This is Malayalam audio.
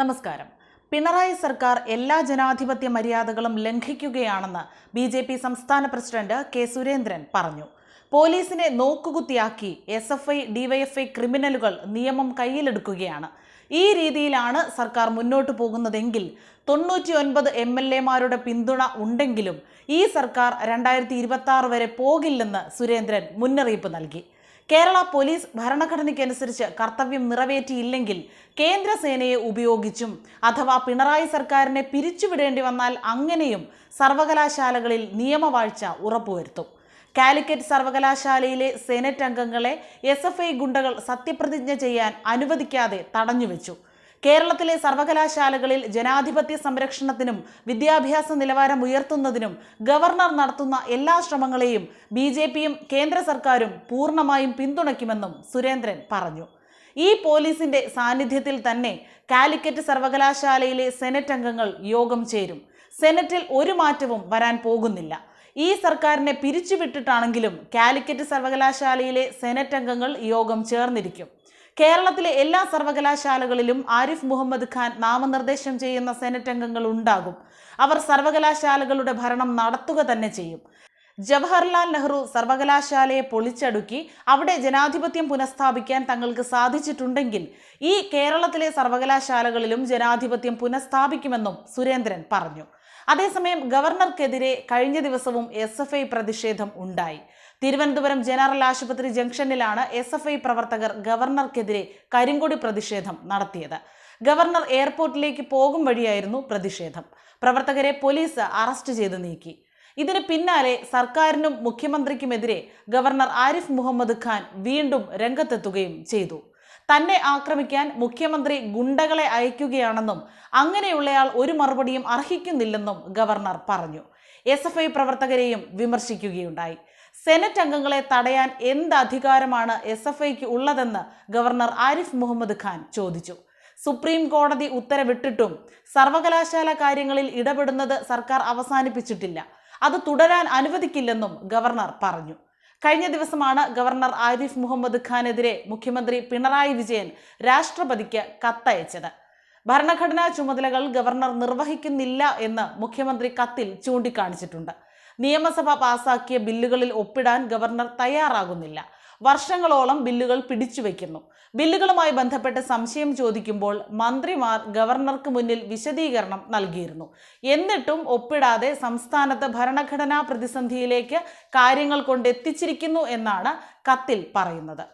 നമസ്കാരം. പിണറായി സർക്കാർ എല്ലാ ജനാധിപത്യ മര്യാദകളും ലംഘിക്കുകയാണെന്ന് ബി ജെ പി സംസ്ഥാന പ്രസിഡന്റ് കെ സുരേന്ദ്രൻ പറഞ്ഞു. പോലീസിനെ നോക്കുകുത്തിയാക്കി എസ് എഫ് ഐ ഡിവൈഎഫ്ഐ ക്രിമിനലുകൾ നിയമം കയ്യിലെടുക്കുകയാണ്. ഈ രീതിയിലാണ് സർക്കാർ മുന്നോട്ടു പോകുന്നതെങ്കിൽ തൊണ്ണൂറ്റി ഒൻപത് എം എൽ എമാരുടെ പിന്തുണ ഉണ്ടെങ്കിലും ഈ സർക്കാർ രണ്ടായിരത്തി ഇരുപത്തി വരെ പോകില്ലെന്ന് സുരേന്ദ്രൻ മുന്നറിയിപ്പ് നൽകി. കേരള പോലീസ് ഭരണഘടനയ്ക്കനുസരിച്ച് കർത്തവ്യം നിറവേറ്റിയില്ലെങ്കിൽ കേന്ദ്രസേനയെ ഉപയോഗിച്ചും അഥവാ പിണറായി സർക്കാരിനെ പിരിച്ചുവിടേണ്ടി വന്നാൽ അങ്ങനെയും സർവകലാശാലകളിൽ നിയമവാഴ്ച ഉറപ്പുവരുത്തും. കാലിക്കറ്റ് സർവകലാശാലയിലെ സെനറ്റ് അംഗങ്ങളെ എസ് ഗുണ്ടകൾ സത്യപ്രതിജ്ഞ ചെയ്യാൻ അനുവദിക്കാതെ തടഞ്ഞുവെച്ചു. കേരളത്തിലെ സർവകലാശാലകളിൽ ജനാധിപത്യ സംരക്ഷണത്തിനും വിദ്യാഭ്യാസ നിലവാരം ഉയർത്തുന്നതിനും ഗവർണർ നടത്തുന്ന എല്ലാ ശ്രമങ്ങളെയും ബി ജെ പിയും കേന്ദ്ര സർക്കാരും പൂർണമായും പിന്തുണയ്ക്കുമെന്നും സുരേന്ദ്രൻ പറഞ്ഞു. ഈ പോലീസിന്റെ സാന്നിധ്യത്തിൽ തന്നെ കാലിക്കറ്റ് സർവകലാശാലയിലെ സെനറ്റ് അംഗങ്ങൾ യോഗം ചേരും. സെനറ്റിൽ ഒരു മാറ്റവും വരാൻ പോകുന്നില്ല. ഈ സർക്കാരിനെ പിരിച്ചുവിട്ടിട്ടാണെങ്കിലും കാലിക്കറ്റ് സർവകലാശാലയിലെ സെനറ്റ് അംഗങ്ങൾ യോഗം ചേർന്നിരിക്കും. കേരളത്തിലെ എല്ലാ സർവകലാശാലകളിലും ആരിഫ് മുഹമ്മദ് ഖാൻ നാമനിർദ്ദേശം ചെയ്യുന്ന സെനറ്റ് അംഗങ്ങൾ ഉണ്ടാകും. അവർ സർവകലാശാലകളുടെ ഭരണം നടത്തുക തന്നെ ചെയ്യും. ജവഹർലാൽ നെഹ്റു സർവകലാശാലയെ പൊളിച്ചടുക്കി അവിടെ ജനാധിപത്യം പുനഃസ്ഥാപിക്കാൻ തങ്ങൾക്ക് സാധിച്ചിട്ടുണ്ടെങ്കിൽ ഈ കേരളത്തിലെ സർവകലാശാലകളിലും ജനാധിപത്യം പുനഃസ്ഥാപിക്കുമെന്നും സുരേന്ദ്രൻ പറഞ്ഞു. അതേസമയം ഗവർണർക്കെതിരെ കഴിഞ്ഞ ദിവസവും എസ് പ്രതിഷേധം ഉണ്ടായി. തിരുവനന്തപുരം ജനറൽ ആശുപത്രി ജംഗ്ഷനിലാണ് എസ് എഫ് ഐ പ്രവർത്തകർ ഗവർണർക്കെതിരെ കരിങ്കൊടി പ്രതിഷേധം നടത്തിയത്. ഗവർണർ എയർപോർട്ടിലേക്ക് പോകും വഴിയായിരുന്നു പ്രതിഷേധം. പ്രവർത്തകരെ പോലീസ് അറസ്റ്റ് ചെയ്ത് നീക്കി. ഇതിന് പിന്നാലെ സർക്കാരിനും മുഖ്യമന്ത്രിക്കുമെതിരെ ഗവർണർ ആരിഫ് മുഹമ്മദ് ഖാൻ വീണ്ടും രംഗത്തെത്തുകയും ചെയ്തു. തന്നെ ആക്രമിക്കാൻ മുഖ്യമന്ത്രി ഗുണ്ടകളെ അയക്കുകയാണെന്നും അങ്ങനെയുള്ളയാൾ ഒരു മറുപടിയും അർഹിക്കുന്നില്ലെന്നും ഗവർണർ പറഞ്ഞു. എസ് എഫ് ഐ പ്രവർത്തകരെയും വിമർശിക്കുകയുണ്ടായി. സെനറ്റ് അംഗങ്ങളെ തടയാൻ എന്ത് അധികാരമാണ് എസ് എഫ് ഐക്ക് ഉള്ളതെന്ന് ഗവർണർ ആരിഫ് മുഹമ്മദ് ഖാൻ ചോദിച്ചു. സുപ്രീം കോടതി ഉത്തരവിട്ടിട്ടും സർവകലാശാല കാര്യങ്ങളിൽ ഇടപെടുന്നത് സർക്കാർ അവസാനിപ്പിച്ചിട്ടില്ല. അത് തുടരാൻ അനുവദിക്കില്ലെന്നും ഗവർണർ പറഞ്ഞു. കഴിഞ്ഞ ദിവസമാണ് ഗവർണർ ആരിഫ് മുഹമ്മദ് ഖാനെതിരെ മുഖ്യമന്ത്രി പിണറായി വിജയൻ രാഷ്ട്രപതിക്ക് കത്തയച്ചത്. ഭരണഘടനാ ചുമതലകൾ ഗവർണർ നിർവഹിക്കുന്നില്ല എന്ന് മുഖ്യമന്ത്രി കത്തിൽ ചൂണ്ടിക്കാണിച്ചിട്ടുണ്ട്. നിയമസഭ പാസാക്കിയ ബില്ലുകളിൽ ഒപ്പിടാൻ ഗവർണർ തയ്യാറാകുന്നില്ല. വർഷങ്ങളോളം ബില്ലുകൾ പിടിച്ചുവെക്കുന്നു. ബില്ലുകളുമായി ബന്ധപ്പെട്ട് സംശയം ചോദിക്കുമ്പോൾ മന്ത്രിമാർ ഗവർണർക്ക് മുന്നിൽ വിശദീകരണം നൽകിയിരുന്നു. എന്നിട്ടും ഒപ്പിടാതെ സംസ്ഥാനത്ത് ഭരണഘടനാ പ്രതിസന്ധിയിലേക്ക് കാര്യങ്ങൾ കൊണ്ടെത്തിച്ചിരിക്കുന്നു എന്നാണ് കത്തിൽ പറയുന്നത്.